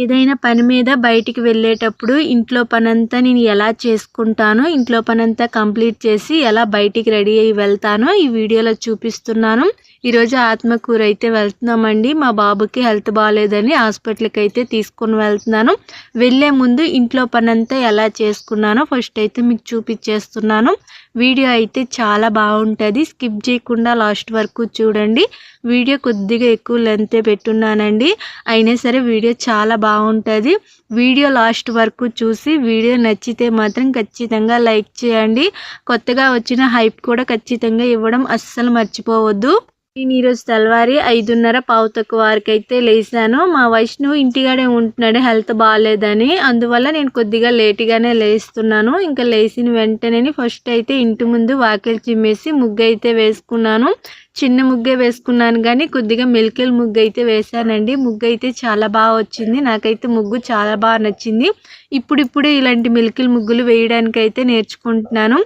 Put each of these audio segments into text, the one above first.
ఏదైనా పని మీద బయటికి వెళ్ళేటప్పుడు ఇంట్లో పనంతా నేను ఎలా చేసుకుంటానో ఇంట్లో పనంతా కంప్లీట్ చేసి ఎలా బయటికి రెడీ అయ్యి వెళ్తానో ఈ వీడియోలో చూపిస్తున్నాను. ఈరోజు ఆత్మకూర అయితే వెళ్తున్నామండి. మా బాబుకి హెల్త్ బాగాలేదని హాస్పిటల్కి అయితే తీసుకుని వెళ్తున్నాను. వెళ్ళే ముందు ఇంట్లో పనంతా ఎలా చేసుకున్నానో ఫస్ట్ అయితే మీకు చూపించేస్తున్నాను వీడియో అయితే చాలా బాగుంటుంది. స్కిప్ చేయకుండా లాస్ట్ వరకు చూడండి. వీడియో కొద్దిగా ఎక్కువ లెంతే పెట్టున్నానండి. అయినా సరే వీడియో చాలా బాగుంటుంది. వీడియో లాస్ట్ వరకు చూసి వీడియో నచ్చితే మాత్రం ఖచ్చితంగా లైక్ చేయండి. కొత్తగా వచ్చిన హైప్ కూడా ఖచ్చితంగా ఇవ్వడం అస్సలు మర్చిపోవద్దు. నేను ఈరోజు తెల్లవారి ఐదున్నర పావు తక్కువ వారికి అయితే లేసాను మా వైష్ణవ్ ఇంటిగానే ఉంటున్నాడు హెల్త్ బాగాలేదని అందువల్ల నేను కొద్దిగా లేటుగానే లేస్తున్నాను. ఇంకా లేచిన వెంటనే ఫస్ట్ అయితే ఇంటి ముందు వాకిలి చిమ్మేసి ముగ్గు అయితే వేసుకున్నాను. చిన్న ముగ్గే వేసుకున్నాను కానీ కొద్దిగా మెలికల్ ముగ్గు అయితే వేశానండి. ముగ్గు అయితే చాలా బాగా వచ్చింది. నాకైతే ముగ్గు చాలా బాగా నచ్చింది. ఇప్పుడిప్పుడే ఇలాంటి మెలికల్ ముగ్గులు వేయడానికైతే నేర్చుకుంటున్నాను.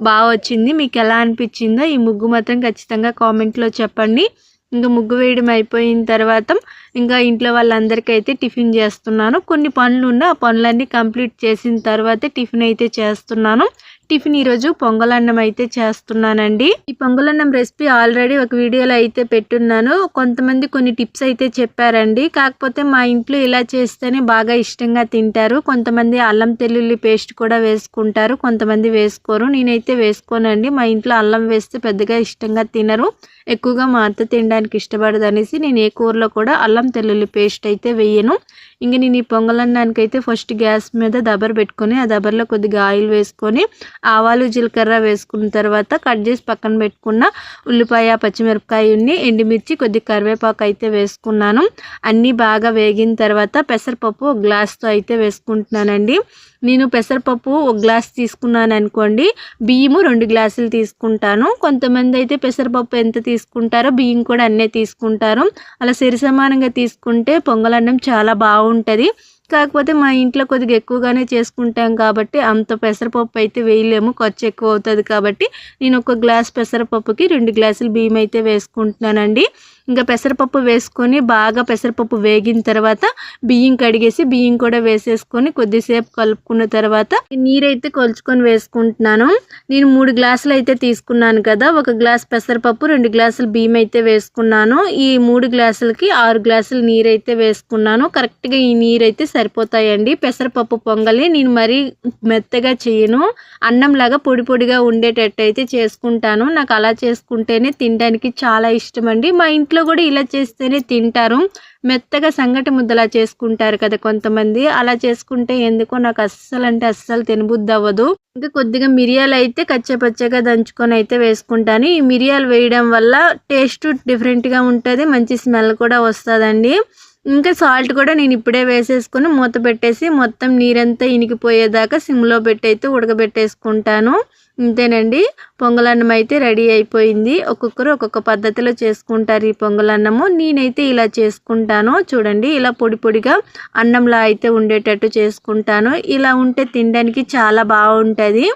బాగా వచ్చింది. మీకు ఎలా అనిపించిందో ఈ ముగ్గు మాత్రం ఖచ్చితంగా కామెంట్లో చెప్పండి. ఇంకా ముగ్గు వేయడం అయిపోయిన తర్వాత ఇంకా ఇంట్లో వాళ్ళందరికీ అయితే టిఫిన్ చేస్తున్నాను. కొన్ని పనులు ఉన్న ఆ పనులన్నీ కంప్లీట్ చేసిన తర్వాత టిఫిన్ అయితే చేస్తున్నాను. టిఫిన్ ఈరోజు పొంగలన్నం అయితే చేస్తున్నానండి. ఈ పొంగలన్నం రెసిపీ ఆల్రెడీ ఒక వీడియోలో అయితే పెట్టున్నాను. కొంతమంది కొన్ని టిప్స్ అయితే చెప్పారండి. కాకపోతే మా ఇంట్లో ఇలా చేస్తేనే బాగా ఇష్టంగా తింటారు. కొంతమంది అల్లం తెల్లుల్లి పేస్ట్ కూడా వేసుకుంటారు. కొంతమంది వేసుకోరు. నేనైతే వేసుకోనండి. మా ఇంట్లో అల్లం వేస్తే పెద్దగా ఇష్టంగా తినరు. ఎక్కువగా మా అత్త తినడానికి ఇష్టపడదు అనేసి నేను ఏ కూరలో కూడా అల్లం తెల్లుల్లి పేస్ట్ అయితే వేయను. ఇంక నేను ఈ పొంగలన్నానికైతే ఫస్ట్ గ్యాస్ మీద దబర్ పెట్టుకొని ఆ దబర్లో కొద్దిగా ఆయిల్ వేసుకొని ఆవాలు జీలకర్ర వేసుకున్న తర్వాత కట్ చేసి పక్కన పెట్టుకున్న ఉల్లిపాయ పచ్చిమిరపకాయ ఉన్ని ఎండుమిర్చి కొద్దిగా కరివేపాకు అయితే వేసుకున్నాను. అన్నీ బాగా వేగిన తర్వాత పెసరపప్పు ఒక గ్లాస్తో అయితే వేసుకుంటున్నానండి. నేను పెసరపప్పు ఒక గ్లాస్ తీసుకున్నాను అనుకోండి బియ్యము రెండు గ్లాసులు తీసుకుంటాను. కొంతమంది అయితే పెసరపప్పు ఎంత తీసుకుంటారో బియ్యం కూడా అన్నే తీసుకుంటారు. అలా సరి సమానంగా తీసుకుంటే పొంగలన్నం చాలా బాగుంటుంది. కాకపోతే మా ఇంట్లో కొద్దిగా ఎక్కువగానే చేసుకుంటాం కాబట్టి అంత పెసరపప్పు అయితే వేయలేము ఖర్చు ఎక్కువ అవుతుంది కాబట్టి నేను ఒక గ్లాస్ పెసరపప్పుకి రెండు గ్లాసులు బియ్యం అయితే వేసుకుంటున్నానండి. ఇంకా పెసరపప్పు వేసుకొని బాగా పెసరపప్పు వేగిన తర్వాత బియ్యం కడిగేసి బియ్యం కూడా వేసేసుకొని కొద్దిసేపు కలుపుకున్న తర్వాత నీరైతే కొలుచుకొని వేసుకుంటున్నాను. నేను మూడు గ్లాసులు అయితే తీసుకున్నాను కదా ఒక గ్లాస్ పెసరపప్పు రెండు గ్లాసులు బియ్యం అయితే వేసుకున్నాను. ఈ మూడు గ్లాసులకి ఆరు గ్లాసులు నీరైతే వేసుకున్నాను. కరెక్ట్గా ఈ నీరు అయితే సరిపోతాయండి. పెసరపప్పు పొంగలి నేను మరీ మెత్తగా చేయను. అన్నంలాగా పొడి పొడిగా ఉండేటట్టు అయితే చేసుకుంటాను. నాకు అలా చేసుకుంటేనే తినడానికి చాలా ఇష్టం అండి. మా ఇంట్లో ఇంట్లో కూడా ఇలా చేస్తేనే తింటారు. మెత్తగా సంగటి ముద్దలా చేసుకుంటారు కదా కొంతమంది. అలా చేసుకుంటే ఎందుకో నాకు అస్సలు అంటే అస్సలు తినబుద్ది అవ్వదు ఇంకా కొద్దిగా మిరియాలు అయితే కచ్చపచ్చగా దంచుకొని అయితే వేసుకుంటాను. ఈ మిరియాలు వేయడం వల్ల టేస్ట్ డిఫరెంట్గా ఉంటుంది మంచి స్మెల్ కూడా వస్తుందండి. ఇంకా సాల్ట్ కూడా నేను ఇప్పుడే వేసేసుకొని మూత పెట్టేసి మొత్తం నీరంతా ఇనికిపోయేదాకా సిమ్లో పెట్టి అయితే ఉడకబెట్టేసుకుంటాను. ఇంతేనండి పొంగలన్నం అయితే రెడీ అయిపోయింది. ఒక్కొక్కరు ఒక్కొక్క పద్ధతిలో చేసుకుంటారు ఈ పొంగలన్నము. నేనైతే ఇలా చేసుకుంటాను. చూడండి ఇలా పొడి పొడిగా అన్నంలా అయితే ఉండేటట్టు చేసుకుంటాను. ఇలా ఉంటే తినడానికి చాలా బాగుంటుంది.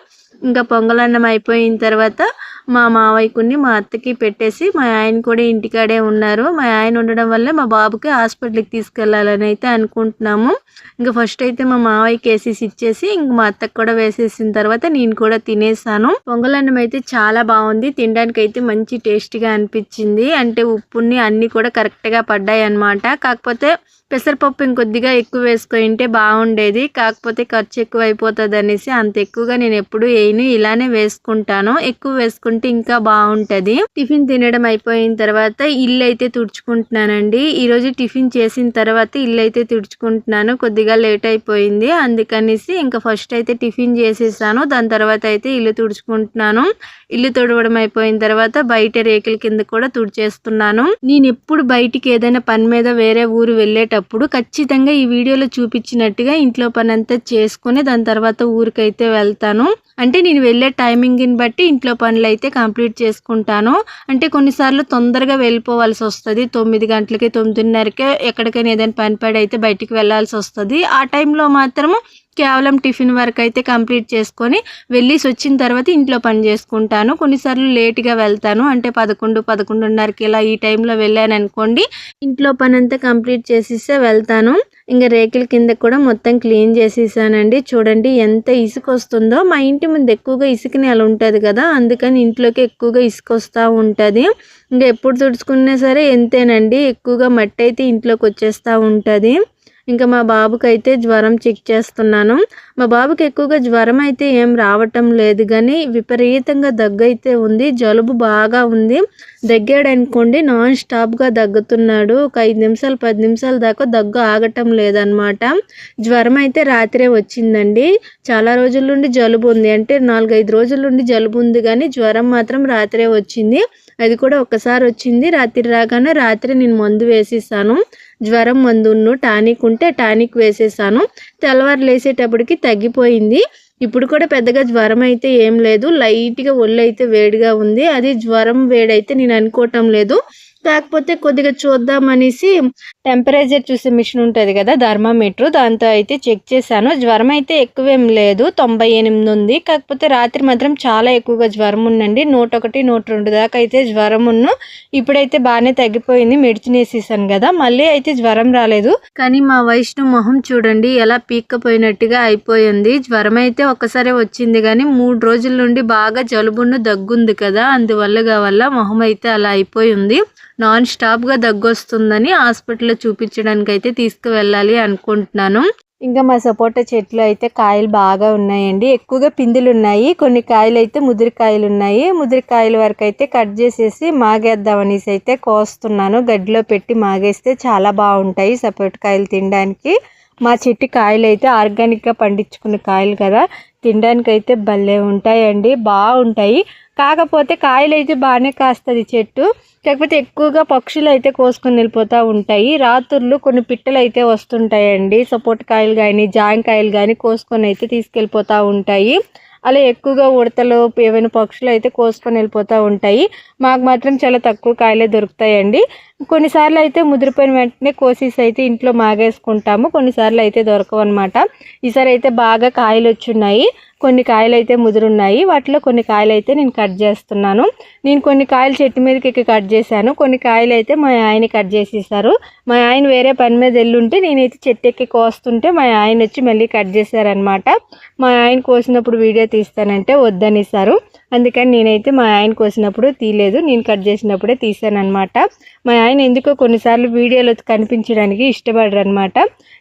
ఇంకా పొంగలన్నం అయిపోయిన తర్వాత మా మావయ్యకుని మా అత్తకి పెట్టేసి మా ఆయన కూడా ఇంటికాడే ఉన్నారు. మా ఆయన ఉండడం వల్ల మా బాబుకి హాస్పిటల్కి తీసుకెళ్ళాలని అయితే అనుకుంటున్నాము. ఇంకా ఫస్ట్ అయితే మా మావయ్యకి వేసేసి ఇచ్చేసి ఇంక మా అత్తకు కూడా వేసేసిన తర్వాత నేను కూడా తినేసాను. పొంగలన్నం అయితే చాలా బాగుంది. తినడానికి అయితే మంచి టేస్ట్గా అనిపించింది. అంటే ఉప్పుని అన్నీ కూడా కరెక్ట్గా పడ్డాయి అనమాట కాకపోతే పెసరపప్పు ఇంకొద్దిగా ఎక్కువ వేసుకుంటే బాగుండేది. కాకపోతే ఖర్చు ఎక్కువ అయిపోతుంది అనేసి అంత ఎక్కువగా నేను ఎప్పుడు వేయను ఇలానే వేసుకుంటాను. ఎక్కువ వేసుకుంటే ఇంకా బాగుంటుంది. టిఫిన్ తినడం అయిపోయిన తర్వాత ఇల్లు అయితే తుడుచుకుంటున్నానండి. ఈరోజు టిఫిన్ చేసిన తర్వాత ఇల్లు అయితే తుడుచుకుంటున్నాను. కొద్దిగా లేట్ అయిపోయింది. అందుకనేసి ఇంకా ఫస్ట్ అయితే టిఫిన్ చేసేసాను. దాని తర్వాత అయితే ఇల్లు తుడుచుకుంటున్నాను. ఇల్లు తుడవడం అయిపోయిన తర్వాత బయట రేకుల కింద కూడా తుడిచేస్తున్నాను. నేను ఎప్పుడు బయటికి ఏదైనా పని మీద వేరే ఊరు వెళ్ళేటప్పుడు వెళ్ళేటప్పుడు ఖచ్చితంగా ఈ వీడియోలో చూపించినట్టుగా ఇంట్లో పని అంతా చేసుకుని దాని తర్వాత ఊరికైతే వెళ్తాను. అంటే నేను వెళ్ళే టైమింగ్ని బట్టి ఇంట్లో పనులు అయితే కంప్లీట్ చేసుకుంటాను. అంటే కొన్నిసార్లు తొందరగా వెళ్ళిపోవాల్సి వస్తుంది. తొమ్మిది గంటలకి తొమ్మిదిన్నరకే ఎక్కడికైనా ఏదైనా పని పడి అయితే బయటికి వెళ్ళాల్సి వస్తుంది. ఆ టైంలో మాత్రము కేవలం టిఫిన్ వర్క్ అయితే కంప్లీట్ చేసుకొని వెళ్ళేసి వచ్చిన తర్వాత ఇంట్లో పని చేసుకుంటాను. కొన్నిసార్లు లేట్గా వెళ్తాను. అంటే పదకొండు పదకొండున్నరకి ఇలా ఈ టైంలో వెళ్ళాను అనుకోండి ఇంట్లో పని అంతా కంప్లీట్ చేసేస్తే వెళ్తాను. ఇంకా రేకుల కింద కూడా మొత్తం క్లీన్ చేసేసానండి. చూడండి ఎంత ఇసుక వస్తుందో. మా ఇంటి ముందు ఎక్కువగా ఇసుక నేల ఉంటుంది కదా అందుకని ఇంట్లోకి ఎక్కువగా ఇసుక వస్తూ ఉంటుంది. ఇంకా ఎప్పుడు తుడుచుకున్నా సరే ఎంతేనండి? ఎక్కువగా మట్టి అయితే ఇంట్లోకి వచ్చేస్తూ ఉంటుంది. ఇంకా మా బాబుకి అయితే జ్వరం చెక్ చేస్తున్నాను. మా బాబుకి ఎక్కువగా జ్వరం అయితే ఏం రావటం లేదు కానీ విపరీతంగా దగ్గు అయితే ఉంది. జలుబు బాగా ఉంది. దగ్గాడు అనుకోండి నాన్ స్టాప్గా దగ్గుతున్నాడు. ఒక ఐదు నిమిషాలు పది నిమిషాల దాకా దగ్గు ఆగటం లేదనమాట. జ్వరం అయితే రాత్రే వచ్చిందండి. చాలా రోజుల నుండి జలుబు ఉంది. అంటే నాలుగైదు రోజుల నుండి జలుబు ఉంది కానీ జ్వరం మాత్రం రాత్రే వచ్చింది. అది కూడా ఒక్కసారి వచ్చింది. రాత్రి రాగానే రాత్రి నేను మందు వేసేసాను. జ్వరం మందును టానిక్ ఉంటే టానిక్ వేసేసాను. తెల్లవారు లేసేటప్పటికి తగ్గిపోయింది. ఇప్పుడు కూడా పెద్దగా జ్వరం అయితే ఏం లేదు. లైట్గా ఒళ్ళు అయితే వేడిగా ఉంది. అది జ్వరం వేడైతే నేను అనుకోవటం లేదు. కాకపోతే కొద్దిగా చూద్దామనేసి టెంపరేచర్ చూసే మిషన్ ఉంటుంది కదా థర్మామీటర్. దాంతో అయితే చెక్ చేశాను. జ్వరం అయితే ఎక్కువేం లేదు. తొంభై ఎనిమిది ఉంది. కాకపోతే రాత్రి మాత్రం చాలా ఎక్కువగా జ్వరం ఉందండి. నూట ఒకటి నూట రెండు దాకా అయితే జ్వరం ఉన్ను. ఇప్పుడైతే బాగానే తగ్గిపోయింది. మెడిసిన్ వేసేసాను కదా. మళ్ళీ అయితే జ్వరం రాలేదు. కానీ మా వైష్ణు మొహం చూడండి ఎలా పీక్కపోయినట్టుగా అయిపోయింది. జ్వరం అయితే ఒక్కసారి వచ్చింది కానీ మూడు రోజుల నుండి బాగా జలుబును దగ్గుంది కదా. అందువల్ల వల్ల మొహం అయితే అలా అయిపోయింది. నాన్ స్టాప్గా దగ్గొస్తుందని హాస్పిటల్లో చూపించడానికి అయితే తీసుకువెళ్ళాలి అనుకుంటున్నాను. ఇంకా మా సపోటా చెట్లు అయితే కాయలు బాగా ఉన్నాయండి. ఎక్కువగా పిందులు ఉన్నాయి కొన్ని కాయలు అయితే ముదిరికాయలు ఉన్నాయి ముదిరికాయల వరకు అయితే కట్ చేసేసి మాగేద్దాం అనేసి అయితే కోస్తున్నాను. గడ్డిలో పెట్టి మాగేస్తే చాలా బాగుంటాయి సపోటా కాయలు తినడానికి. మా చెట్టు కాయలు అయితే ఆర్గానిక్గా పండించుకున్న కాయలు కదా. తినడానికి అయితే భలే ఉంటాయండి బాగుంటాయి. కాకపోతే కాయలు అయితే బాగానే కాస్తుంది చెట్టు. కాకపోతే ఎక్కువగా పక్షులు అయితే కోసుకొని వెళ్ళిపోతూ ఉంటాయి. రాత్రులు కొన్ని పిట్టలు అయితే వస్తుంటాయండి. సపోర్ట్ కాయలు కానీ జాంకాయలు కానీ కోసుకొని అయితే తీసుకెళ్ళిపోతూ ఉంటాయి. అలా ఎక్కువగా ఉడతలు ఏవైనా పక్షులు అయితే కోసుకొని వెళ్ళిపోతూ ఉంటాయి. మాకు మాత్రం చాలా తక్కువ కాయలే దొరుకుతాయండి. కొన్నిసార్లు అయితే ముదిరిపోయిన వెంటనే కోసేసి అయితే ఇంట్లో మాగేసుకుంటాము. కొన్నిసార్లు అయితే దొరకవు అనమాట ఈసారి అయితే బాగా కాయలు వచ్చున్నాయి కొన్ని కాయలు అయితే ముదురున్నాయి. వాటిలో కొన్ని కాయలు అయితే నేను కట్ చేస్తున్నాను. నేను కొన్ని కాయలు చెట్టు మీదకి ఎక్కి కట్ చేశాను. కొన్ని కాయలు అయితే మా ఆయన కట్ చేసేసారు. మా ఆయన వేరే పని మీద వెళ్ళుంటే నేనైతే చెట్టు ఎక్కి కోస్తుంటే మా ఆయన వచ్చి మళ్ళీ కట్ చేశారనమాట మా ఆయన కోసినప్పుడు వీడియో తీస్తానంటే వద్దనిస్తారు అందుకని నేనైతే మా ఆయన కోసినప్పుడు తీయలేదు. నేను కట్ చేసినప్పుడే తీసాను అనమాట మా ఆయన ఎందుకో కొన్నిసార్లు వీడియోలో కనిపించడానికి ఇష్టపడరు అనమాట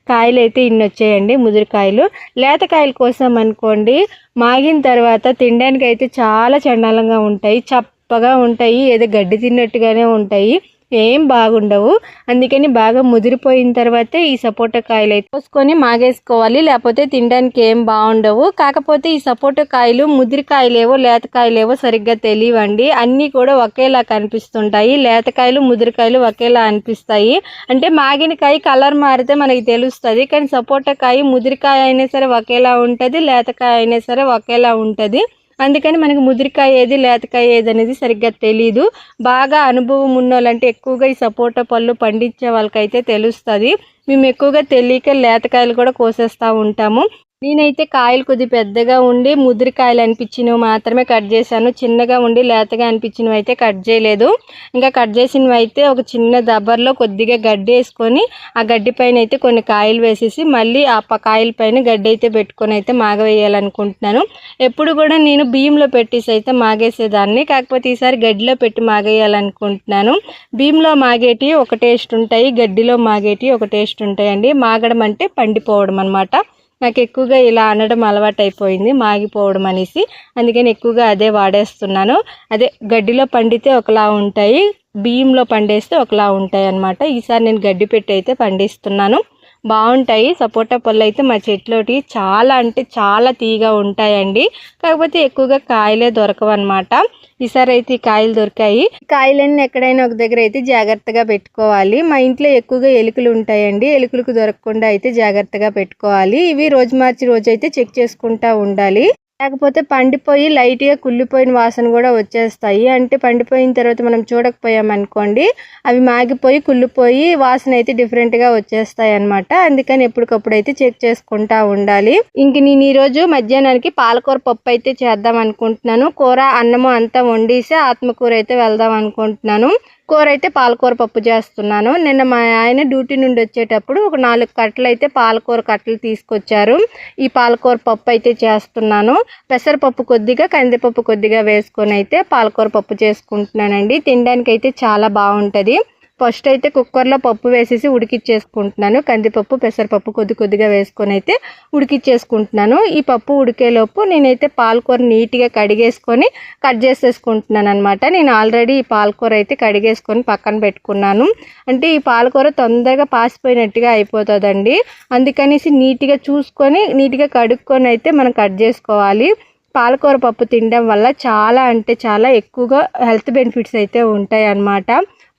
కాయలు అయితే ఇన్ని వచ్చాయండి ముదిరికాయలు. లేతకాయల కోసం అనుకోండి మాగిన తర్వాత తినడానికి అయితే చాలా చండాలంగా ఉంటాయి చప్పగా ఉంటాయి ఏదో గడ్డి తిన్నట్టుగానే ఉంటాయి. ఏం బాగుండవు. అందుకని బాగా ముదిరిపోయిన తర్వాతే ఈ సపోటా కాయలు అయితే పోసుకొని మాగేసుకోవాలి. లేకపోతే తినడానికి ఏం బాగుండవు. కాకపోతే ఈ సపోటా కాయలు ముదిరికాయలేవో లేతకాయలేవో సరిగ్గా తెలియవండి. అన్నీ కూడా ఒకేలా కనిపిస్తుంటాయి. లేతకాయలు ముదిరికాయలు ఒకేలా అనిపిస్తాయి. అంటే మాగిన కాయ కలర్ మారితే మనకి తెలుస్తుంది. కానీ సపోటా కాయ ముదిరికాయ అయినా సరే ఒకేలా ఉంటుంది. లేతకాయ అయినా సరే ఒకేలా ఉంటుంది. అందుకని మనకు ముదిరికాయ ఏది లేతకాయ ఏది అనేది సరిగ్గా తెలీదు. బాగా అనుభవం ఉన్నోళ్ళంటే ఎక్కువగా ఈ సపోటా పళ్ళు పండించే వాళ్ళకైతే తెలుస్తుంది. మేము ఎక్కువగా తెలియక లేతకాయలు కూడా కోసేస్తూ ఉంటాము. నేనైతే కాయలు కొద్ది పెద్దగా ఉండి ముదిరికాయలు అనిపించినవి మాత్రమే కట్ చేశాను. చిన్నగా ఉండి లేతగా అనిపించినవి అయితే కట్ చేయలేదు. ఇంకా కట్ చేసినవి అయితే ఒక చిన్న దబ్బర్లో కొద్దిగా గడ్డి వేసుకొని ఆ గడ్డి పైన అయితే కొన్ని కాయలు వేసేసి మళ్ళీ ఆ కాయల పైన గడ్డి అయితే పెట్టుకొని అయితే మాగవేయాలనుకుంటున్నాను. ఎప్పుడు కూడా నేను బియ్యంలో పెట్టేసి అయితే మాగేసేదాన్ని. కాకపోతే ఈసారి గడ్డిలో పెట్టి మాగేయాలనుకుంటున్నాను. బియ్యంలో మాగేటి ఒక టేస్ట్ ఉంటాయి గడ్డిలో మాగేటి ఒక టేస్ట్ ఉంటాయండి. మాగడం అంటే పండిపోవడం అనమాట నాకు ఎక్కువగా ఇలా అనడం అలవాటు అయిపోయింది మాగిపోవడం అనేసి. అందుకని ఎక్కువగా అదే వాడేస్తున్నాను. అదే గడ్డిలో పండితే ఒకలా ఉంటాయి బియ్యంలో పండేస్తే ఒకలా ఉంటాయి అనమాట ఈసారి నేను గడ్డి పెట్టి అయితే పండిస్తున్నాను. బాగుంటాయి. సపోటా పళ్ళు అయితే మా చెట్లోటి చాలా అంటే చాలా తీగా ఉంటాయండి. కాకపోతే ఎక్కువగా కాయలే దొరకవు అనమాట ఈసారి అయితే ఈ కాయలు దొరికాయి. కాయలన్నీ ఎక్కడైనా ఒక దగ్గర అయితే జాగ్రత్తగా పెట్టుకోవాలి. మా ఇంట్లో ఎక్కువగా ఎలుకలు ఉంటాయండి. ఎలుకలకు దొరకకుండా అయితే జాగ్రత్తగా పెట్టుకోవాలి. ఇవి రోజు మార్చి రోజు అయితే చెక్ చేసుకుంటా ఉండాలి. లేకపోతే పండిపోయి లైట్గా కుళ్ళిపోయిన వాసన కూడా వచ్చేస్తాయి. అంటే పండిపోయిన తర్వాత మనం చూడకపోయాం అనుకోండి అవి మాగిపోయి కుళ్ళిపోయి వాసన అయితే డిఫరెంట్గా వచ్చేస్తాయి అనమాట అందుకని ఎప్పటికప్పుడు అయితే చెక్ చేసుకుంటా ఉండాలి. ఇంక నేను ఈరోజు మధ్యాహ్నానికి పాలకూర పప్పు అయితే చేద్దాం అనుకుంటున్నాను. కూర అన్నము అంతా వండేసి ఆత్మకూర అయితే వెళ్దాం అనుకుంటున్నాను. కూర అయితే పాలకూర పప్పు చేస్తున్నాను. నిన్న మా ఆయన డ్యూటీ నుండి వచ్చేటప్పుడు ఒక నాలుగు కట్టలు అయితే పాలకూర కట్టలు తీసుకొచ్చారు. ఈ పాలకూర పప్పు అయితే చేస్తున్నాను. పెసరపప్పు కొద్దిగా కందిపప్పు కొద్దిగా వేసుకొని అయితే పాలకూర పప్పు చేసుకుంటున్నానండి. తినడానికి అయితే చాలా బాగుంటుంది. ఫస్ట్ అయితే కుక్కర్లో పప్పు వేసేసి ఉడికిచ్చేసుకుంటున్నాను. కందిపప్పు పెసరపప్పు కొద్ది కొద్దిగా వేసుకొని అయితే ఉడికిచ్చేసుకుంటున్నాను. ఈ పప్పు ఉడికేలోపు నేనైతే పాలకూర నీట్గా కడిగేసుకొని కట్ చేసేసుకుంటున్నాను అనమాట నేను ఆల్రెడీ ఈ పాలకూర అయితే కడిగేసుకొని పక్కన పెట్టుకున్నాను. అంటే ఈ పాలకూర తొందరగా పాసిపోయినట్టుగా అయిపోతుందండి. అందుకనేసి నీట్గా చూసుకొని నీట్గా కడుక్కొని అయితే మనం కట్ చేసుకోవాలి. పాలకూర పప్పు తినడం వల్ల చాలా అంటే చాలా ఎక్కువగా హెల్త్ బెనిఫిట్స్ అయితే ఉంటాయి అన్నమాట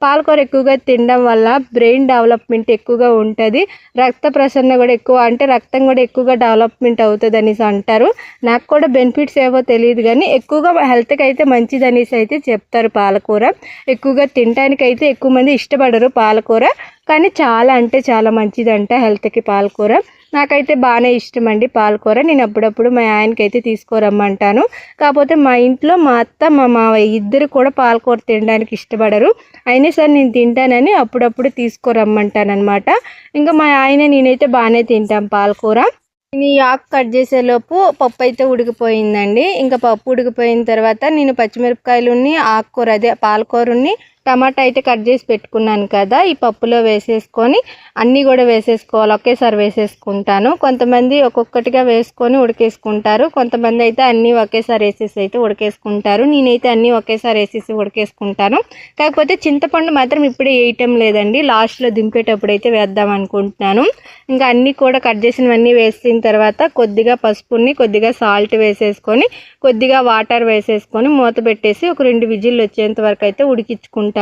పాలకూర ఎక్కువగా తినడం వల్ల బ్రెయిన్ డెవలప్మెంట్ ఎక్కువగా ఉంటుంది. రక్త ప్రసరణ కూడా ఎక్కువ అంటే రక్తం కూడా ఎక్కువగా డెవలప్మెంట్ అవుతుంది అనేసి అంటారు. నాకు కూడా బెనిఫిట్స్ ఏవో తెలియదు కానీ ఎక్కువగా హెల్త్కి అయితే మంచిది అనేసి అయితే చెప్తారు పాలకూర ఎక్కువగా తినడానికి అయితే ఎక్కువ మంది ఇష్టపడరు పాలకూర కానీ చాలా అంటే చాలా మంచిదంట హెల్త్కి పాలకూర నాకైతే బాగానే ఇష్టం అండి పాలకూర. నేను అప్పుడప్పుడు మా ఆయనకి అయితే తీసుకురమ్మంటాను. కాకపోతే మా ఇంట్లో మా అత్త మా మావయ్య ఇద్దరు కూడా పాలకూర తినడానికి ఇష్టపడరు. అయినా సరే నేను తింటానని అప్పుడప్పుడు తీసుకురమ్మంటాను అనమాట ఇంకా మా ఆయన నేనైతే బాగానే తింటాం పాలకూర. నేను ఈ ఆకు కట్ చేసేలోపు పప్పు అయితే ఉడికిపోయిందండి. ఇంకా పప్పు ఉడికిపోయిన తర్వాత నేను పచ్చిమిరపకాయలుని ఆకుకూర అదే పాలకూరని టమాటా అయితే కట్ చేసి పెట్టుకున్నాను కదా ఈ పప్పులో వేసేసుకొని అన్నీ కూడా వేసేసుకోవాలి. ఒకేసారి వేసేసుకుంటాను. కొంతమంది ఒక్కొక్కటిగా వేసుకొని ఉడికేసుకుంటారు. కొంతమంది అయితే అన్నీ ఒకేసారి వేసేసి అయితే ఉడికేసుకుంటారు. నేనైతే అన్నీ ఒకేసారి వేసేసి ఉడికేసుకుంటాను. కాకపోతే చింతపండు మాత్రం ఇప్పుడే వేయటం లేదండి. లాస్ట్లో దింపేటప్పుడు అయితే వేద్దాం అనుకుంటున్నాను. ఇంకా అన్నీ కూడా కట్ చేసినవన్నీ వేసిన తర్వాత కొద్దిగా పసుపుని కొద్దిగా సాల్ట్ వేసేసుకొని కొద్దిగా వాటర్ వేసేసుకొని మూత పెట్టేసి ఒక రెండు విజిల్లు వచ్చేంత వరకు అయితే ఉడికించుకుంటాను.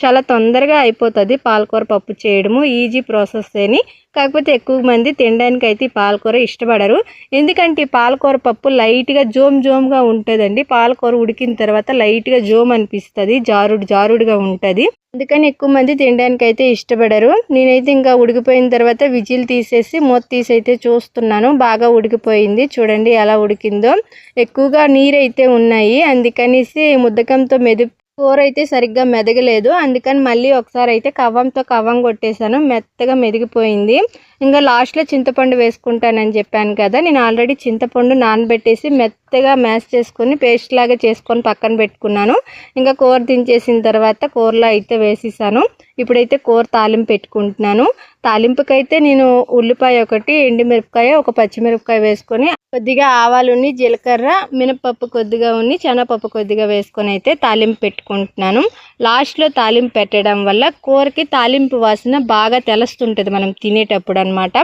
చాలా తొందరగా అయిపోతుంది పాలకూర పప్పు చేయడము ఈజీ ప్రాసెస్ అని. కాకపోతే ఎక్కువ మంది తినడానికి అయితే ఈ పాలకూర ఇష్టపడరు. ఎందుకంటే ఈ పాలకూర పప్పు లైట్గా జోమ్ జోమ్గా ఉంటుందండి. పాలకూర ఉడికిన తర్వాత లైట్గా జోమ్ అనిపిస్తుంది జారుడు జారుడుగా ఉంటుంది. అందుకని ఎక్కువ మంది తినడానికి అయితే ఇష్టపడరు. నేనైతే ఇంకా ఉడికిపోయిన తర్వాత విజిల్ తీసేసి మూత తీసి అయితే చూస్తున్నాను. బాగా ఉడికిపోయింది. చూడండి ఎలా ఉడికిందో. ఎక్కువగా నీరైతే ఉన్నాయి. అందుకనేసి ముద్దకంతో మెది కూర అయితే సరిగ్గా మెదగలేదు. అందుకని మళ్ళీ ఒకసారి అయితే కవ్వంతో కవ్వం కొట్టేశాను. మెత్తగా మెదిగిపోయింది. ఇంకా లాస్ట్లో చింతపండు వేసుకుంటానని చెప్పాను కదా నేను ఆల్రెడీ చింతపండు నానబెట్టేసి మెత్తగా మ్యాష్ చేసుకొని పేస్ట్ లాగా చేసుకొని పక్కన పెట్టుకున్నాను. ఇంకా కూర దించేసిన తర్వాత కూరలో అయితే వేసేసాను. ఇప్పుడైతే కూర తాలింపు పెట్టుకుంటున్నాను. తాలింపుకైతే నేను ఉల్లిపాయ ఒకటి ఎండుమిరపకాయ ఒక పచ్చిమిరపకాయ వేసుకొని కొద్దిగా ఆవాలుని జీలకర్ర మినపప్పు కొద్దిగా ఉన్ని శనగపప్పు కొద్దిగా వేసుకొని అయితే తాలింపు పెట్టుకుంటున్నాను. లాస్ట్లో తాలింపు పెట్టడం వల్ల కూరకి తాలింపు వాసన బాగా తెలుస్తుంటుంది మనం తినేటప్పుడు అనమాట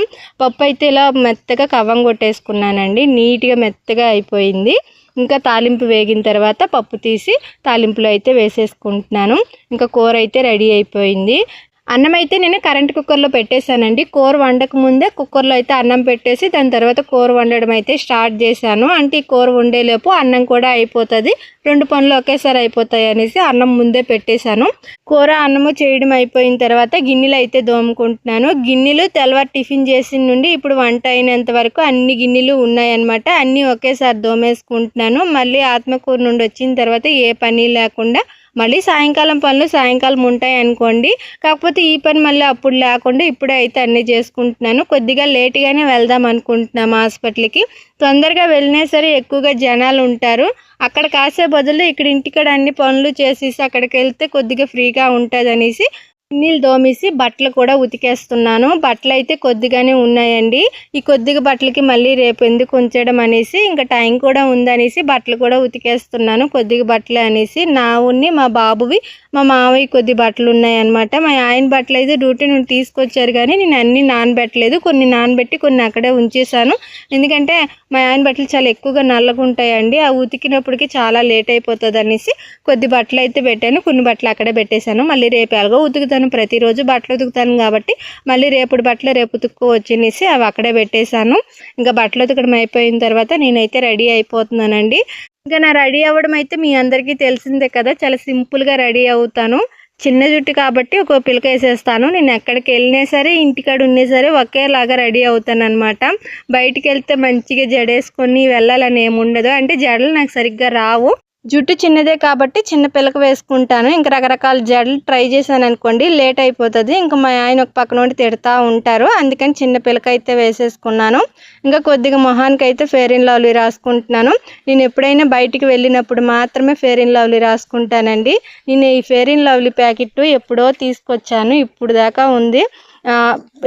పప్పు అయితే ఇలా మెత్తగా కవ్వం కొట్టేసుకున్నానండి నీట్గా మెత్తగా అయిపోయింది. ఇంకా తాలింపు వేగిన తర్వాత పప్పు తీసి తాలింపులో అయితే వేసేసుకుంటున్నాను. ఇంకా కూర అయితే రెడీ అయిపోయింది. అన్నం అయితే నేను కరెంట్ కుక్కర్లో పెట్టేశానండి. కూర వండక ముందే కుక్కర్లో అయితే అన్నం పెట్టేసి దాని తర్వాత కూర వండడం అయితే స్టార్ట్ చేశాను. అంటే ఈ కూర వండేలోపు అన్నం కూడా అయిపోతుంది. రెండు పనులు ఒకేసారి అయిపోతాయి అనేసి అన్నం ముందే పెట్టేశాను. కూర అన్నము చేయడం అయిపోయిన తర్వాత గిన్నెలు అయితే దోముకుంటున్నాను. గిన్నెలు తెల్లవారు టిఫిన్ చేసిన నుండి ఇప్పుడు వంట అయినంత వరకు అన్ని గిన్నెలు ఉన్నాయన్నమాట. అన్నీ ఒకేసారి దోమేసుకుంటున్నాను. మళ్ళీ ఆత్మకూరు నుండి వచ్చిన తర్వాత ఏ పని లేకుండా మళ్ళీ సాయంకాలం పనులు సాయంకాలం ఉంటాయి అనుకోండి. కాకపోతే ఈ పని మళ్ళీ అప్పుడు లేకుండా ఇప్పుడే అయితే అన్నీ చేసుకుంటున్నాను. కొద్దిగా లేట్గానే వెళ్దాం అనుకుంటున్నాము హాస్పిటల్కి. తొందరగా వెళ్ళినా సరే ఎక్కువగా జనాలు ఉంటారు. అక్కడ కాసే బదులు ఇక్కడ ఇంటికాడ అన్ని పనులు చేసేసి అక్కడికి వెళ్తే కొద్దిగా ఫ్రీగా ఉంటుంది అనేసి నీళ్ళు దోమేసి బట్టలు కూడా ఉతికేస్తున్నాను. బట్టలు అయితే కొద్దిగానే ఉన్నాయండి. ఈ కొద్దిగా బట్టలకి మళ్ళీ రేపు ఎందుకు ఉంచడం అనేసి ఇంకా టైం కూడా ఉందనేసి బట్టలు కూడా ఉతికేస్తున్నాను. కొద్దిగా బట్టలు అనేసి నా ఉన్ని మా బాబువి మా మావయ్య కొద్ది బట్టలు ఉన్నాయన్నమాట. మా ఆయన బట్టలు అయితే డ్యూటీ నుండి తీసుకొచ్చారు కానీ నేను అన్నీ నానబెట్టలేదు. కొన్ని నానబెట్టి కొన్ని అక్కడే ఉంచేసాను ఎందుకంటే మా ఆయన బట్టలు చాలా ఎక్కువగా నల్లగా ఉంటాయండి ఆ ఉతికినప్పటికి చాలా లేట్ అయిపోతుంది అనేసి కొద్ది బట్టలు అయితే పెట్టాను. కొన్ని బట్టలు అక్కడే పెట్టేశాను. మళ్ళీ రేపు ఎలాగో ఉతుకుతాను. ఉతుకుతాను ప్రతిరోజు బట్టలు ఉతుకుతాను కాబట్టి మళ్ళీ రేపుడు బట్టలు రేపు ఉతుక్కోవచ్చు అనేసి అవి అక్కడే పెట్టేశాను. ఇంకా బట్టలు ఉతకడం అయిపోయిన తర్వాత నేనైతే రెడీ అయిపోతున్నానండి. ఇంకా నా రెడీ అవ్వడం అయితే మీ అందరికీ తెలిసిందే కదా. చాలా సింపుల్గా రెడీ అవుతాను. చిన్న జుట్టు కాబట్టి ఒక పిలక వేసేస్తాను. నేను ఎక్కడికి వెళ్ళినా సరే ఇంటికాడ ఉన్నా సరే ఒకేలాగా రెడీ అవుతాను అనమాట బయటికి వెళ్తే మంచిగా జడేసుకొని వెళ్ళాలని ఏముండదు. అంటే జడలు నాకు సరిగ్గా రావు. జుట్టు చిన్నదే కాబట్టి చిన్న పిలక వేసుకుంటాను. ఇంకా రకరకాల జడలు ట్రై చేశాను అనుకోండి లేట్ అయిపోతుంది. ఇంకా మా ఆయన ఒక పక్కన ఉండి తిడతా ఉంటారు. అందుకని చిన్న పిలక అయితే వేసేసుకున్నాను. ఇంకా కొద్దిగా మొహానికి అయితే ఫేర్ ఇన్ లవ్లీ రాసుకుంటున్నాను. నేను ఎప్పుడైనా బయటికి వెళ్ళినప్పుడు మాత్రమే ఫేర్ ఇన్ లవ్లీ రాసుకుంటానండి. నేను ఈ ఫేర్ ఇన్ లవ్లీ ప్యాకెట్ ఎప్పుడో తీసుకొచ్చాను. ఇప్పుడు దాకా ఉంది.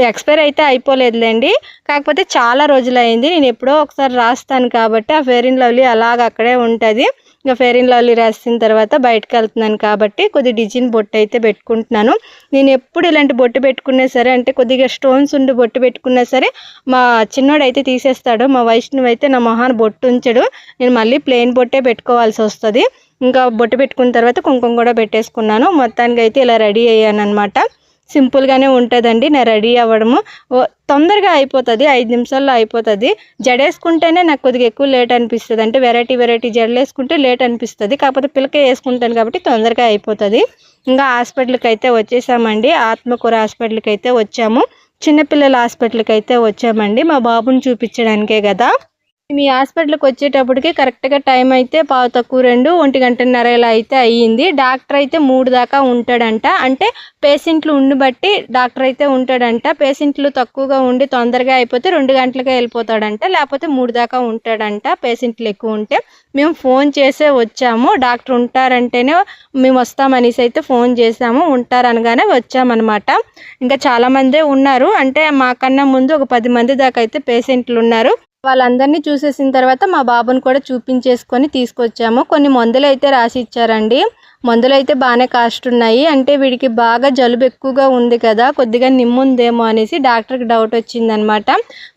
ఎక్స్పైర్ అయితే అయిపోలేదులేండి. కాకపోతే చాలా రోజులైంది. నేను ఎప్పుడో ఒకసారి రాస్తాను కాబట్టి ఆ ఫేర్ ఇన్ లవ్లీ అలాగ అక్కడే ఉంటుంది. ఇంకా ఫెయిర్ ఇన్ లవ్లీ రాసిన తర్వాత బయటకు వెళ్తున్నాను కాబట్టి కొద్ది డిజైన్ బొట్టు అయితే పెట్టుకుంటున్నాను. నేను ఎప్పుడు ఇలాంటి బొట్టు పెట్టుకున్నా సరే అంటే కొద్దిగా స్టోన్స్ ఉండి బొట్టు పెట్టుకున్నా సరే మా చిన్నోడు అయితే తీసేస్తాడు మా వైష్ణవ్ అయితే నా మొహాన్ని బొట్టు ఉంచడు. నేను మళ్ళీ ప్లెయిన్ బొట్టే పెట్టుకోవాల్సి వస్తుంది. ఇంకా బొట్టు పెట్టుకున్న తర్వాత కుంకుమ కూడా పెట్టేసుకున్నాను. మొత్తానికి అయితే ఇలా రెడీ అయ్యాను అనమాట సింపుల్గానే ఉంటుందండి. నేను రెడీ అవ్వడము. తొందరగా అయిపోతుంది. ఐదు నిమిషాల్లో అయిపోతుంది. జడేసుకుంటేనే నాకు కొద్దిగా ఎక్కువ లేట్ అనిపిస్తుంది. అంటే వెరైటీ వెరైటీ జడలు వేసుకుంటే లేట్ అనిపిస్తుంది. కాకపోతే పిల్లక వేసుకుంటాను కాబట్టి తొందరగా అయిపోతుంది. ఇంకా హాస్పిటల్కి అయితే వచ్చేసామండి. ఆత్మకూర హాస్పిటల్కి అయితే వచ్చాము. చిన్నపిల్లల హాస్పిటల్కి అయితే వచ్చామండి. మా బాబుని చూపించడానికే కదా. మీ హాస్పిటల్కి వచ్చేటప్పటికి కరెక్ట్గా టైం అయితే పావు తక్కువ రెండు ఒంటి గంటన్నర ఇలా అయితే అయ్యింది. డాక్టర్ అయితే మూడు దాకా ఉంటాడంట. అంటే పేషెంట్లు ఉండి బట్టి డాక్టర్ అయితే ఉంటాడంట. పేషెంట్లు తక్కువగా ఉండి తొందరగా అయిపోతే రెండు గంటలకే వెళ్ళిపోతాడంట. లేకపోతే మూడు దాకా ఉంటాడంట పేషెంట్లు ఎక్కువ ఉంటే. మేము ఫోన్ చేసే వచ్చాము. డాక్టర్ ఉంటారంటేనే మేము వస్తామనేసి అయితే ఫోన్ చేసాము ఉంటారనగానే వచ్చామన్నమాట. ఇంకా చాలామందే ఉన్నారు. అంటే మాకన్నా ముందు ఒక పది మంది దాకా అయితే పేషెంట్లు ఉన్నారు. వాళ్ళందరినీ చూసేసిన తర్వాత మా బాబుని కూడా చూపించేసుకొని తీసుకొచ్చాము. కొన్ని మందులు అయితే రాసి ఇచ్చారండి మందులు అయితే బాగానే కాస్ట్ ఉన్నాయి. అంటే వీడికి బాగా జలుబు ఎక్కువగా ఉంది కదా కొద్దిగా నిమ్ముందేమో అనేసి డాక్టర్కి డౌట్ వచ్చిందనమాట.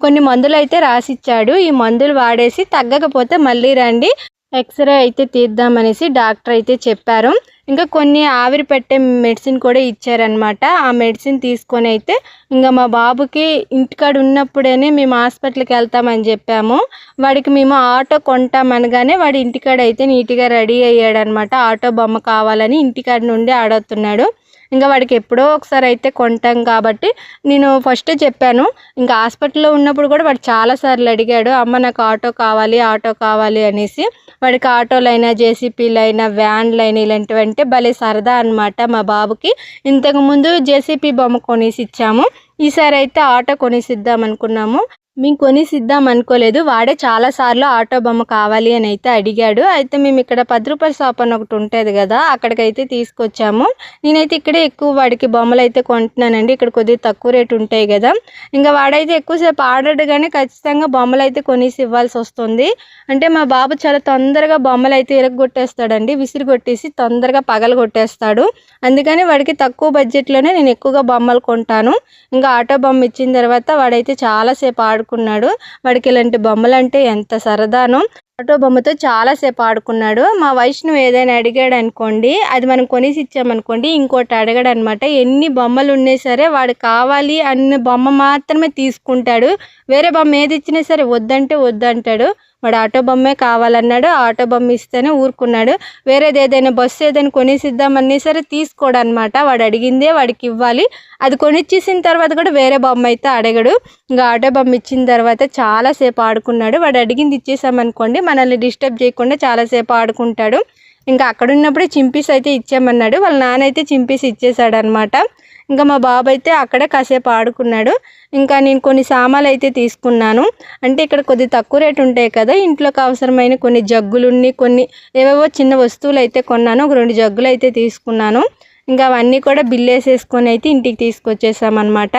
కొన్ని మందులు అయితే రాసిచ్చాడు. ఈ మందులు వాడేసి తగ్గకపోతే మళ్ళీ రండి. ఎక్స్రే అయితే తీద్దామనేసి డాక్టర్ అయితే చెప్పారు. ఇంకా కొన్ని ఆవిరి పెట్టే మెడిసిన్ కూడా ఇచ్చారనమాట ఆ మెడిసిన్ తీసుకొని అయితే ఇంకా మా బాబుకి ఇంటికాడ ఉన్నప్పుడేనే మేము హాస్పిటల్కి వెళ్తామని చెప్పాము. వాడికి మేము ఆటో కొంటామనగానే వాడి ఇంటికాడ అయితే నీట్గా రెడీ అయ్యాడనమాట ఆటో బొమ్మ కావాలని ఇంటికాడ నుండి ఆడుతున్నాడు ఇంకా వాడికి ఎప్పుడో ఒకసారి అయితే కొంటాం కాబట్టి నేను ఫస్ట్ చెప్పాను. ఇంకా హాస్పిటల్లో ఉన్నప్పుడు కూడా వాడు చాలాసార్లు అడిగాడు అమ్మ నాకు ఆటో కావాలి ఆటో కావాలి అనేసి. వాడికి ఆటోలైనా జేసీపీలైనా వ్యాన్లైనా ఇలాంటివి అంటే భలే సరదా అనమాట మా బాబుకి. ఇంతకుముందు జేసీపీ బొమ్మ కొనేసి ఇచ్చాము. ఈసారి అయితే ఆటో కొనేసిద్దాం అనుకున్నాము. మేము కొనిసిద్దాం అనుకోలేదు. వాడే చాలాసార్లు ఆటో బొమ్మ కావాలి అని అయితే అడిగాడు. అయితే మేము ఇక్కడ పది రూపాయల షాప్ అని ఒకటి ఉంటుంది కదా అక్కడికైతే తీసుకొచ్చాము. నేనైతే ఇక్కడే ఎక్కువ వాడికి బొమ్మలు అయితే కొంటున్నానండి. ఇక్కడ కొద్దిగా తక్కువ రేటు ఉంటాయి కదా. ఇంకా వాడైతే ఎక్కువసేపు ఆడాడు కానీ ఖచ్చితంగా బొమ్మలు అయితే కొనేసి ఇవ్వాల్సి వస్తుంది. అంటే మా బాబు చాలా తొందరగా బొమ్మలు అయితే ఇరగొట్టేస్తాడండి. విసిరి కొట్టేసి తొందరగా పగలు కొట్టేస్తాడు. అందుకని వాడికి తక్కువ బడ్జెట్లోనే నేను ఎక్కువగా బొమ్మలు కొంటాను. ఇంకా ఆటో బొమ్మ ఇచ్చిన తర్వాత వాడైతే చాలాసేపు ఆడు ఆడుకున్నాడు. వాడికి ఇలాంటి బొమ్మలు అంటే ఎంత సరదానో. ఆటో బొమ్మతో చాలాసేపు ఆడుకున్నాడు. మా వైష్ణవ్ ఏదైనా అడిగాడు అనుకోండి అది మనం కొనేసి ఇచ్చామనుకోండి ఇంకోటి అడగాడు అనమాట ఎన్ని బొమ్మలు ఉన్నాయి సరే వాడు కావాలి అన్న బొమ్మ మాత్రమే తీసుకుంటాడు. వేరే బొమ్మ ఏది ఇచ్చినా సరే వద్దంటే వద్దంటాడు. వాడు ఆటో బొమ్మే కావాలన్నాడు ఆటో బొమ్మ ఇస్తేనే ఊరుకున్నాడు. వేరేది ఏదైనా బస్సు ఏదైనా కొనేసిద్దామని సరే తీసుకోడనమాట వాడు అడిగిందే వాడికి ఇవ్వాలి. అది కొనిచ్చేసిన తర్వాత కూడా వేరే బొమ్మ అయితే అడగడు. ఇంకా ఆటో బొమ్మ ఇచ్చిన తర్వాత చాలాసేపు ఆడుకున్నాడు. వాడు అడిగింది ఇచ్చేసామనుకోండి మనల్ని డిస్టర్బ్ చేయకుండా చాలాసేపు ఆడుకుంటాడు. ఇంకా అక్కడ ఉన్నప్పుడే చింపీస్ అయితే ఇచ్చామన్నాడు వాళ్ళ నాన్న అయితే చింపీస్ ఇచ్చేసాడనమాట ఇంకా మా బాబు అయితే అక్కడే కాసేపు ఆడుకున్నాడు. ఇంకా నేను కొన్ని సామాన్లు అయితే తీసుకున్నాను. అంటే ఇక్కడ కొద్ది తక్కువ రేటు ఉంటాయి కదా ఇంట్లోకి అవసరమైన కొన్ని జగ్గులున్ని కొన్ని ఏవేవో చిన్న వస్తువులు అయితే కొన్నాను. ఒక రెండు జగ్గులు అయితే తీసుకున్నాను. ఇంకా అవన్నీ కూడా బిల్ వేసేసుకొని అయితే ఇంటికి తీసుకొచ్చేసామన్నమాట.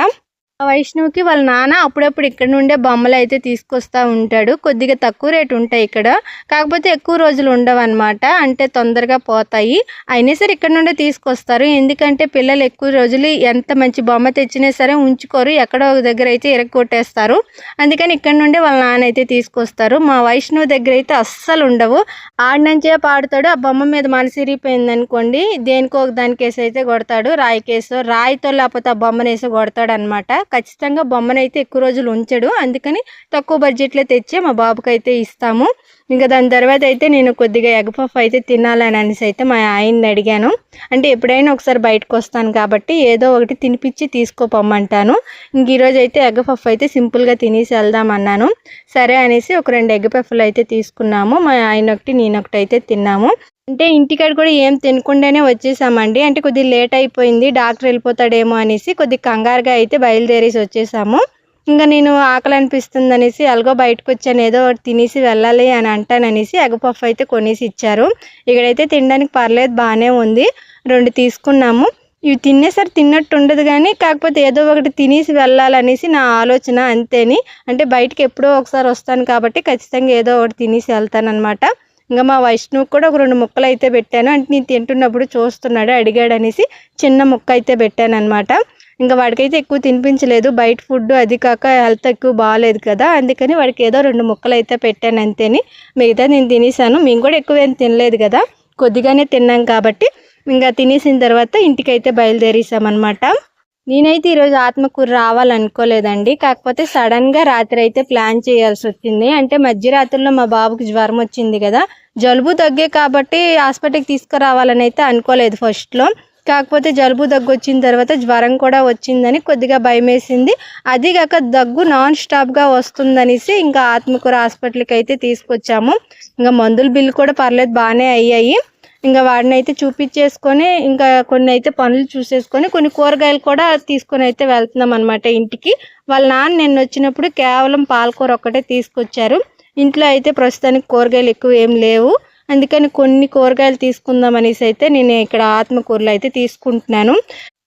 వైష్ణవ్కి వాళ్ళ నాన్న అప్పుడప్పుడు ఇక్కడ నుండే బొమ్మలు అయితే తీసుకొస్తా ఉంటాడు. కొద్దిగా తక్కువ రేటు ఉంటాయి ఇక్కడ. కాకపోతే ఎక్కువ రోజులు ఉండవు అనమాట అంటే తొందరగా పోతాయి. అయినా సరే ఇక్కడ నుండే తీసుకొస్తారు. ఎందుకంటే పిల్లలు ఎక్కువ రోజులు ఎంత మంచి బొమ్మ తెచ్చినా సరే ఉంచుకోరు. ఎక్కడో ఒక దగ్గర అయితే ఇరగొట్టేస్తారు. అందుకని ఇక్కడ నుండే వాళ్ళ నాన్న అయితే తీసుకొస్తారు. మా వైష్ణవ్ దగ్గర అయితే అస్సలు ఉండవు. ఆడినంచే పాడుతాడు. ఆ బొమ్మ మీద మనసు ఇరిగిపోయింది అనుకోండి దేనికో ఒక దాని కేసు అయితే కొడతాడు. రాయి కేసు రాయితో లేకపోతే ఆ బొమ్మనేసి కొడతాడు అనమాట ఖచ్చితంగా బొమ్మనైతే ఎక్కువ రోజులు ఉంచడు. అందుకని తక్కువ బడ్జెట్లో తెచ్చి మా బాబుకి అయితే ఇస్తాము. ఇంకా దాని తర్వాత అయితే నేను కొద్దిగా ఎగ్ పఫ్ అయితే తినాలని అనేసి అయితే మా ఆయన్ని అడిగాను. అంటే ఎప్పుడైనా ఒకసారి బయటకు వస్తాను కాబట్టి ఏదో ఒకటి తినిపించి తీసుకోపమ్మంటాను. ఇంక ఈరోజు అయితే ఎగపఫ్ అయితే సింపుల్గా తినేసి వెళ్దామన్నాను సరే అనేసి ఒక రెండు ఎగపఫ్లు అయితే తీసుకున్నాము. మా ఆయన ఒకటి నేను ఒకటి అయితే తిన్నాము. అంటే ఇంటికాడ కూడా ఏం తినకుండానే వచ్చేసామండి. అంటే కొద్దిగా లేట్ అయిపోయింది. డాక్టర్ వెళ్ళిపోతాడేమో అనేసి కొద్దిగా కంగారుగా అయితే బయలుదేరేసి వచ్చేసాము. ఇంకా నేను ఆకలి అనిపిస్తుంది అనేసి ఎలాగో బయటకు వచ్చాను ఏదో ఒకటి తినేసి వెళ్ళాలి అని అంటాననేసి ఎగ్ అయితే కొనేసి ఇచ్చారు. ఇక్కడైతే తినడానికి పర్లేదు బాగానే ఉంది. రెండు తీసుకున్నాము. ఇవి తినేసరి తిన్నట్టు ఉండదు కానీ కాకపోతే ఏదో ఒకటి తినేసి వెళ్ళాలనేసి నా ఆలోచన అంతేని. అంటే బయటకు ఎప్పుడో ఒకసారి వస్తాను కాబట్టి ఖచ్చితంగా ఏదో ఒకటి తినేసి వెళ్తానమాట ఇంకా మా వైష్ణవ్ కూడా ఒక రెండు ముక్కలు అయితే పెట్టాను. అంటే నేను తింటున్నప్పుడు చూస్తున్నాడు అడిగాడు అనేసి చిన్న ముక్క అయితే పెట్టాను అనమాట ఇంకా వాడికైతే ఎక్కువ తినిపించలేదు. బయట ఫుడ్ అది కాక హెల్త్ ఎక్కువ బాగాలేదు కదా అందుకని వాడికి ఏదో రెండు ముక్కలు అయితే పెట్టాను అంతేని. మిగతా నేను తినేసాను. మేము కూడా ఎక్కువ ఏం తినలేదు కదా కొద్దిగానే తిన్నాం కాబట్టి ఇంకా తినేసిన తర్వాత ఇంటికైతే బయలుదేరేసామన్నమాట. నేనైతే ఈరోజు ఆత్మకూరు రావాలనుకోలేదండి. కాకపోతే సడన్గా రాత్రి అయితే ప్లాన్ చేయాల్సి వచ్చింది. అంటే మధ్యరాత్రిలో మా బాబుకి జ్వరం వచ్చింది కదా జలుబు తగ్గే కాబట్టి హాస్పిటల్కి తీసుకురావాలని అయితే అనుకోలేదు ఫస్ట్లో. కాకపోతే జలుబు దగ్గు వచ్చిన తర్వాత జ్వరం కూడా వచ్చిందని కొద్దిగా భయమేసింది. అదిగాక దగ్గు నాన్ స్టాప్గా వస్తుందనేసి ఇంకా ఆత్మకూర హాస్పిటల్కి అయితే తీసుకొచ్చాము. ఇంకా మందుల బిల్లు కూడా పర్లేదు బాగానే అయ్యాయి. ఇంకా వాడిని అయితే చూపించేసుకొని ఇంకా కొన్ని అయితే పనులు చూసేసుకొని కొన్ని కూరగాయలు కూడా తీసుకొని అయితే వెళ్తున్నాం అనమాట ఇంటికి. వాళ్ళ నాన్న నిన్న వచ్చినప్పుడు కేవలం పాలకూర ఒక్కటే తీసుకొచ్చారు. ఇంట్లో అయితే ప్రస్తుతానికి కూరగాయలు ఎక్కువ ఏం లేవు. అందుకని కొన్ని కూరగాయలు తీసుకుందాం అనేసి అయితే నేను ఇక్కడ ఆత్మకూరలు అయితే తీసుకుంటున్నాను.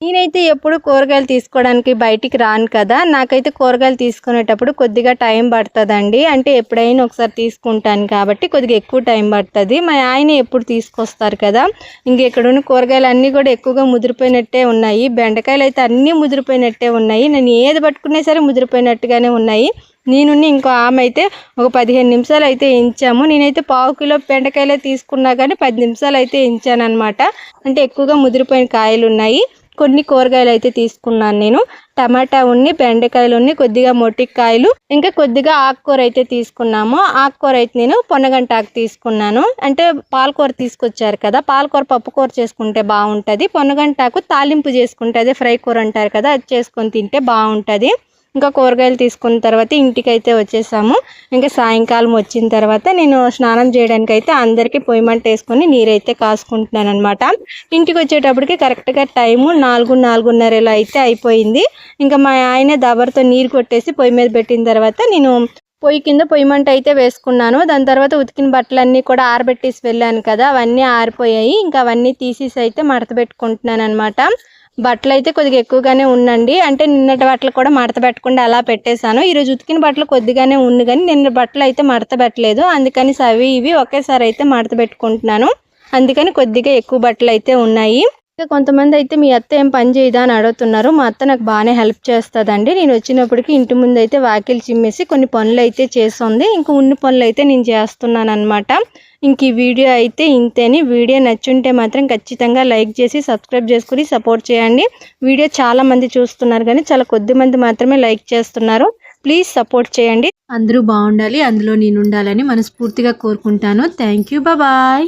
నేనైతే ఎప్పుడు కూరగాయలు తీసుకోవడానికి బయటికి రాను కదా. నాకైతే కూరగాయలు తీసుకునేటప్పుడు కొద్దిగా టైం పడుతుందండి. అంటే ఎప్పుడైనా ఒకసారి తీసుకుంటాను కాబట్టి కొద్దిగా ఎక్కువ టైం పడుతుంది. మా ఆయన ఎప్పుడు తీసుకొస్తారు కదా. ఇంక ఇక్కడ ఉన్న కూరగాయలు అన్నీ కూడా ఎక్కువగా ముదిరిపోయినట్టే ఉన్నాయి. బెండకాయలు అయితే అన్నీ ముదిరిపోయినట్టే ఉన్నాయి. నేను ఏది పట్టుకున్నా సరే ముదిరిపోయినట్టుగానే ఉన్నాయి. నేను ఇంకో ఆమె అయితే ఒక పదిహేను నిమిషాలు అయితే ఇంచాము నేనైతే పావు కిలో బెండకాయలే తీసుకున్నా కానీ పది నిమిషాలు అయితే ఇంచాను అనమాట అంటే ఎక్కువగా ముదిరిపోయిన కాయలు ఉన్నాయి కొన్ని కూరగాయలు అయితే తీసుకున్నాను నేను. టమాటా ఉన్ని బెండకాయలు ఉన్ని కొద్దిగా మొట్టికాయలు ఇంకా కొద్దిగా ఆకుకూర అయితే తీసుకున్నాము. ఆకుకూర అయితే నేను పొన్నగంటాకు తీసుకున్నాను. అంటే పాలకూర తీసుకొచ్చారు కదా పాలకూర పప్పుకూర చేసుకుంటే బాగుంటుంది. పొన్నగంటాకు తాలింపు చేసుకుంటే అదే ఫ్రై కూర అంటారు కదా అది చేసుకొని తింటే బాగుంటుంది. ఇంకా కూరగాయలు తీసుకున్న తర్వాత ఇంటికైతే వచ్చేసాము. ఇంకా సాయంకాలం వచ్చిన తర్వాత నేను స్నానం చేయడానికి అయితే అందరికీ పొయ్యి మంట వేసుకొని నీరైతే కాసుకుంటున్నాను అనమాట ఇంటికి వచ్చేటప్పటికి కరెక్ట్గా టైము నాలుగు నాలుగున్నరలో అయితే అయిపోయింది. ఇంకా మా ఆయన దబర్తో నీరు కొట్టేసి పొయ్యి మీద పెట్టిన తర్వాత నేను పొయ్యి కింద పొయ్యి మంట అయితే వేసుకున్నాను. దాని తర్వాత ఉతికిన బట్టలన్నీ కూడా ఆరబెట్టేసి వెళ్ళాను కదా అవన్నీ ఆరిపోయాయి. ఇంకా అవన్నీ తీసేసి అయితే మడత పెట్టుకుంటున్నాను అనమాట బట్టలు అయితే కొద్దిగా ఎక్కువగానే ఉండండి. అంటే నిన్నటి బట్టలు కూడా మడత పెట్టకుండా అలా పెట్టేశాను. ఈరోజు ఉతికిన బట్టలు కొద్దిగానే ఉంది కానీ నిన్న బట్టలు అయితే మడత పెట్టలేదు. అందుకని అవి ఇవి ఒకేసారి అయితే మడత పెట్టుకుంటున్నాను. అందుకని కొద్దిగా ఎక్కువ బట్టలు అయితే ఉన్నాయి. ఇంకా కొంతమంది అయితే మీ అత్త ఏం పని చేయదా అని అడుగుతున్నారు. మా అత్త నాకు బాగానే హెల్ప్ చేస్తుందండి. నేను వచ్చినప్పటికి ఇంటి ముందు అయితే వాకిలు చిమ్మేసి కొన్ని పనులు అయితే చేస్తుంది. ఇంకా ఉన్ని పనులు అయితే నేను చేస్తున్నాను అనమాట ఇంక ఈ వీడియో అయితే ఇంతేని. వీడియో నచ్చుంటే మాత్రం ఖచ్చితంగా లైక్ చేసి సబ్స్క్రైబ్ చేసుకుని సపోర్ట్ చేయండి. వీడియో చాలామంది చూస్తున్నారు కానీ చాలా కొద్ది మంది మాత్రమే లైక్ చేస్తున్నారు. ప్లీజ్ సపోర్ట్ చేయండి. అందరూ బాగుండాలి అందులో నేను ఉండాలని మనస్ఫూర్తిగా కోరుకుంటాను. Thank you. బాయ్.